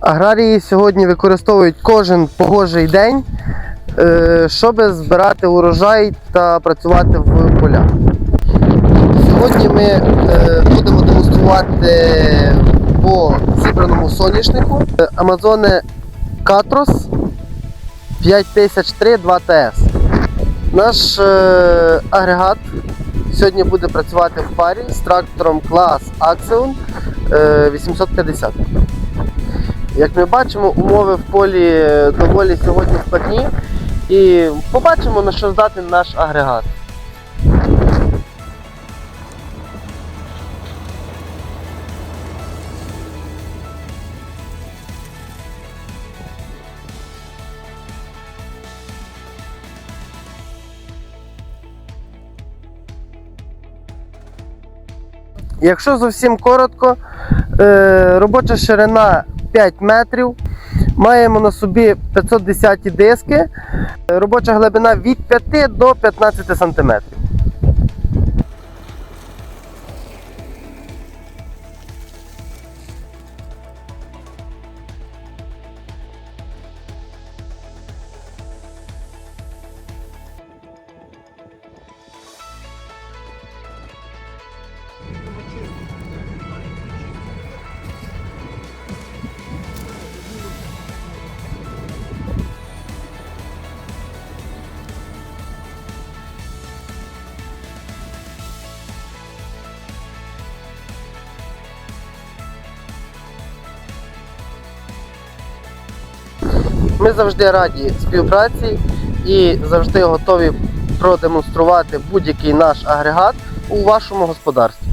Аграрії сьогодні використовують кожен погожий день, е, щоб збирати урожай та працювати в полях. Сьогодні ми е, будемо демонструвати по зібраному соняшнику Amazone Catros 5003 2TS. Наш е, агрегат сьогодні буде працювати в парі з трактором клас Axion е, 850. Як ми бачимо, умови в полі доволі сьогодні складні. І побачимо, на що здатен наш агрегат. Якщо зовсім коротко, е, робоча ширина 5 метрів. Маємо на собі 510 диски, е, робоча глибина від 5 до 15 сантиметрів. Ми завжди раді співпраці і завжди готові продемонструвати будь-який наш агрегат у вашому господарстві.